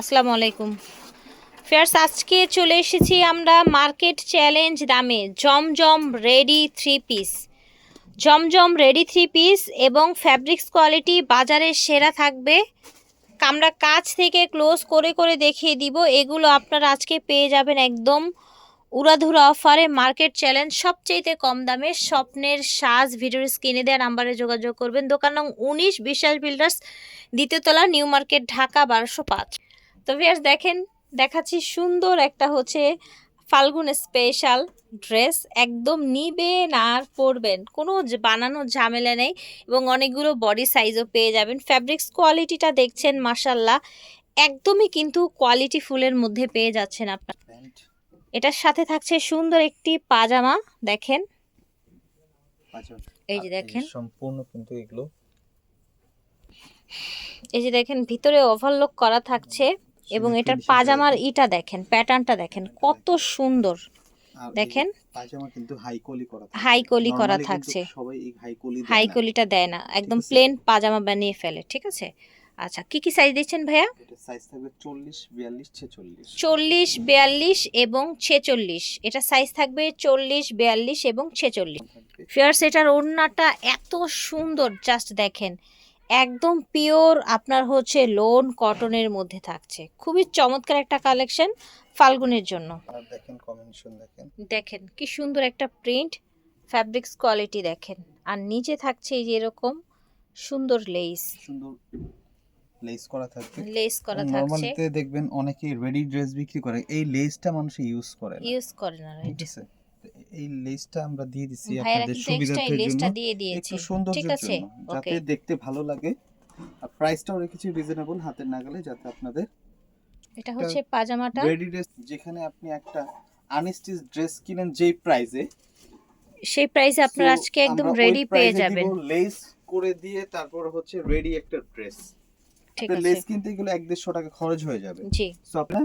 আসসালামু আলাইকুম। ফেয়ার্স আজকে চলে এসেছি আমরা মার্কেট চ্যালেঞ্জ দামে জমজম রেডি থ্রি পিস। জমজম রেডি থ্রি পিস এবং ফ্যাব্রিক্স কোয়ালিটি বাজারের সেরা থাকবে। আমরা কাছ থেকে ক্লোজ করে করে দেখিয়ে দিব, এগুলো আপনারা আজকে পেয়ে যাবেন একদম উড়াধুরা অফারে। মার্কেট চ্যালেঞ্জ সবচেয়ে কম দামে স্বপ্নের সাজ, ভিডিওর স্ক্রিনে দেওয়া নাম্বারে যোগাযোগ করবেন। দোকান নং উনিশ বিশ্বাস বিল্ডার্স দ্বিতীয়তলা নিউ মার্কেট, ঢাকা, বারোশো পাঁচ। তো ভিয়ার্স দেখেন দেখাচ্ছি সুন্দর একটা হচ্ছে ফাল্গুন স্পেশাল ড্রেস একদম নিবেন আর পরবেন। কোনো বানানোর ঝামেলা নেই এবং অনেকগুলো বডি সাইজও পেয়ে যাবেন। ফ্যাব্রিক্স কোয়ালিটিটা দেখছেন মাসাল্লাহ একদমই কিন্তু কোয়ালিটি ফুলের মধ্যে পেয়ে যাচ্ছেন আপনার। এটার সাথে থাকছে সুন্দর একটি পাজামা দেখেন। আচ্ছা। এই যে দেখেন। সম্পূর্ণ কিন্তু এগুলো। এই যে দেখেন ভিতরে ওভারলোক করা থাকছে। এবং এটার পাজামার ইটা দেখেন প্যাটার্নটা দেখেন কত সুন্দর। দেখেন? পায়জামা কিন্তু হাই করা থাকে। করা থাকছে। সবাই এই হাই কলি দেয় না। কলিটা দেয় না। একদম প্লেন পাজামা বানিয়ে ফেলে ঠিক আছে? আচ্ছা কি কি সাইজ দিচ্ছেন ভাইয়া? সাইজ থাকবে 40 42 46 চল্লিশ বিয়াল্লিশ এবং ছেচল্লিশ। এটা সাইজ থাকবে চল্লিশ বিয়াল্লিশ এবং ছেচল্লিশ। থাকবে। ফিয়ার্স এটার ওড়নাটা এত সুন্দর জাস্ট দেখেন। একদম পিওর আপনার হচ্ছে লোন কটনের মধ্যে থাকছে। খুবই চমৎকার একটা কালেকশন ফাল্গুনের জন্য। দেখেন কম্বিনেশন দেখেন। দেখেন কি সুন্দর একটা প্রিন্ট ফ্যাব্রিক্স কোয়ালিটি দেখেন। আর নিচে থাকছে এই যে এরকম সুন্দর লেস সুন্দর লেস করা থাকবে লেস করা থাকছে। নরমালিতে দেখবেন অনেকেই রেডি ড্রেস বিক্রি করে। এই লেসটা মানুষ ইউজ করে ইউজ করে না রাইট এই লেসটা আমরা দিয়ে দিছি আপনাদের লেসটা জন্য। দিয়ে দিয়েছে। একটু সৌন্দর্যের ঠিক আছে? জন্য যাতে দেখতে ভালো লাগে। আর প্রাইসটাও রেখেছি রিজনেবল হাতের নাগালে যাতে আপনাদের এটা হচ্ছে পাজামাটা। রেডি ড্রেস যেখানে আপনি একটা আনস্টিচ ড্রেস কিনেন যেই প্রাইসে সেই প্রাইসে আপনারা আজকে একদম রেডি পেয়ে যাবেন। লেস করে দিয়ে তারপর হচ্ছে রেডি একটা ড্রেস ঠিক আছে। লেস কিনতে গেলে এক দেড়শো টাকা খরচ হয়ে যাবে। জি। সো আপনার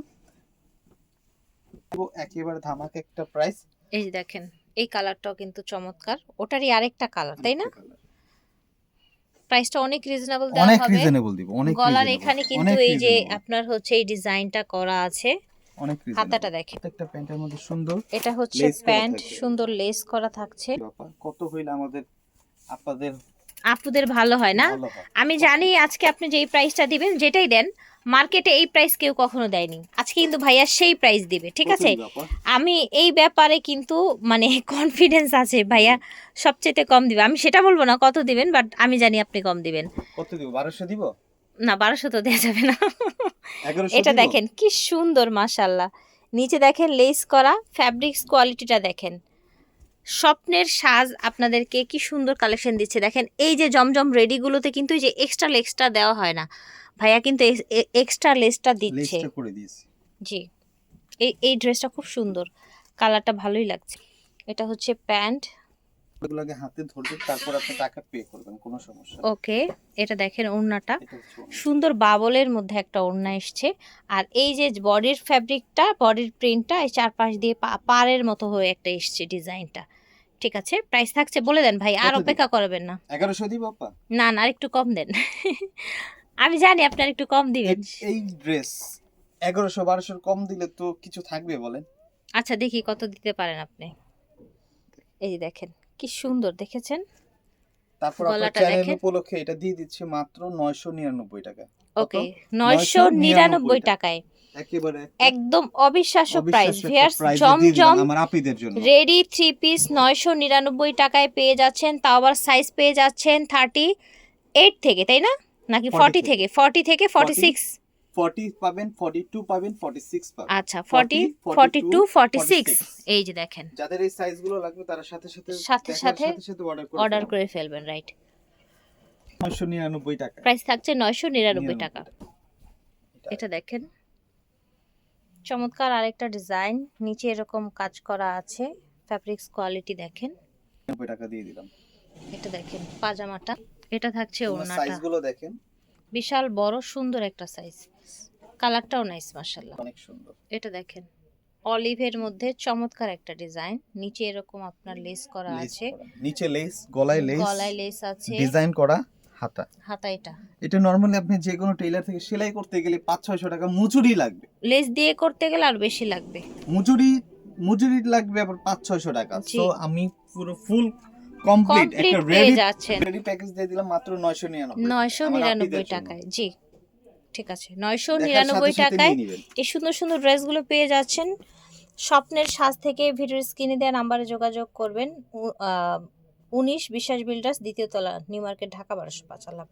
একেবারে ধামাকা একটা প্রাইস এই যে দেখেন এই কালারটাও কিন্তু চমৎকার। ওটারই আরেকটা কালার তাই না? প্রাইসটা অনেক রিজনেবল দেওয়া হবে। অনেক রিজনেবল দিব অনেক গলার এখানে কিন্তু এই যে আপনার হচ্ছে এই ডিজাইনটা করা আছে। অনেক। হাতাটা দেখেন। প্রত্যেকটা প্যান্টের মধ্যে সুন্দর এটা হচ্ছে প্যান্ট সুন্দর লেস করা থাকছে। কত হইল আমাদের আপনাদের আপুদের ভালো হয় না? আমি জানি আজকে আপনি যেই প্রাইসটা দিবেন যেটাই দেন মার্কেটে এই প্রাইস কেউ কখনো দেয়নি। আজকে কিন্তু ভাইয়া সেই প্রাইস দিবে ঠিক আছে? আমি এই ব্যাপারে কিন্তু মানে কনফিডেন্স আছে ভাইয়া সবচেয়ে কম দিবে। আমি সেটা বলব না কত দিবেন বাট আমি জানি আপনি কম দিবেন। কত দিব? বারোশো দিব? না বারোশো তো দেওয়া যাবে না। এটা দেখেন কি সুন্দর মাশাল্লাহ নিচে দেখেন লেস করা ফ্যাব্রিক্স কোয়ালিটিটা দেখেন। স্বপ্নের সাজ আপনাদেরকে কি সুন্দর কালেকশন দিচ্ছে। দেখেন এই যে জমজম রেডিগুলোতে কিন্তু এই যে এক্সট্রা লেক্সটা দেওয়া হয় না। ভাইয়া কিন্তু এক্সট্রা লেসটা দিচ্ছে। জি। এই এই ড্রেসটা খুব সুন্দর। কালারটা ভালোই লাগছে। এটা হচ্ছে প্যান্ট। ওগুলোকে হাতে ধরবে তারপর আপনি টাকা পে করবেন কোনো সমস্যা ওকে এটা দেখেন ওড়নাটা। সুন্দর বাবলের মধ্যে একটা ওড়না এসছে। আর এই যে বডির ফ্যাব্রিকটা বডির প্রিন্টটা এই চারপাশ দিয়ে পাড়ের মতো হয়ে একটা এসছে ডিজাইনটা। ঠিক আছে? প্রাইস থাকছে বলে দেন ভাই আর অপেক্ষা করবেন না। এগারোশো দিব আপা? না না আর একটু কম দেন। আমি জানি আপনার একটু কম দিবেন। এই ড্রেস এগারোশো বারোশোর কম দিলে তো কিছু থাকবে বলেন। আচ্ছা দেখি কত দিতে পারেন আপনি। এই দেখেন। কি সুন্দর দেখেছেন? তারপর আপনার চ্যানেল। উপলক্ষে এটা দিয়ে দিচ্ছি মাত্র নয়শো নিরানব্বই টাকা। ওকে নয়শো নিরানব্বই টাকা। টাকায়। একেবারে একদম অবিশ্বাস্য প্রাইস ভিয়ার্স জমজম আমার আপিদের জন্য। রেডি থ্রি পিস নয়শো নিরানব্বই টাকায় পেয়ে যাচ্ছেন তাও আবার সাইজ পেয়ে যাচ্ছেন থার্টি এইট থেকে তাই না? নাকি 40 ফর্টি থেকে। ফর্টি থেকে ফর্টি সিক্স ফর্টি পাবেন ফর্টি টু পাবেন ফর্টি সিক্স পাবেন আচ্ছা forty forty two forty six এই যে দেখেন। যাদের এই লাগবে তারা সাথে সাথে সাথে সাথে অর্ডার করে ফেলবেন। রাইট নয়শো নিরানব্বই টাকা। প্রাইস থাকছে নয়শো নিরানব্বই টাকা। এটা দেখেন। চমৎকার আরেকটা ডিজাইন নিচে এরকম কাজ করা আছে। ফ্যাব্রিক্স কোয়ালিটি দেখেন। নব্বই টাকা দিয়ে দিলাম। এটা দেখেন পাজামাটা। এটা থাকছে ওড়নাটা। সাইজগুলো দেখেন। বিশাল বড় সুন্দর একটা সাইজ কালারটাও নাইস মাশাল্লাহ অনেক সুন্দর। এটা দেখেন অলিভের মধ্যে চমৎকার একটা ডিজাইন। নিচে এরকম আপনার লেস করা আছে। নিচে লেস গলায় লেস গলায় লেস আছে। ডিজাইন করা হাতা। হাতা এটা। এটা নর্মালি আপনি যে কোনো টেইলার থেকে সেলাই করতে গেলে পাঁচ ছয়শো টাকা মজুরি লাগবে। লেস দিয়ে করতে গেলে আর বেশি লাগবে। মজুরি মজুরি লাগবে আবার পাঁচ ছয়শো টাকা। জি। তো আমি পুরো ফুল কমপ্লিট একটা রেডি রেডি প্যাকেজ দিয়ে দিলাম মাত্র নয়শো নিরানব্বই। নয়শো আমার নিরানব্বই নাপিতের জন্য। টাকায়। জি। ঠিক আছে নয়শো নিরানব্বই টাকায় এই সুন্দর সুন্দর ড্রেসগুলো পেয়ে যাচ্ছেন। স্বপ্নের সাজ থেকে ভিডিওর স্ক্রিনে দেওয়া নাম্বারে যোগাযোগ করবেন। উনিশ বিশ্বাস বিল্ডার্স দ্বিতীয় তলা নিউ মার্কেট ঢাকা বারোশো পাঁচ আল্লাহ।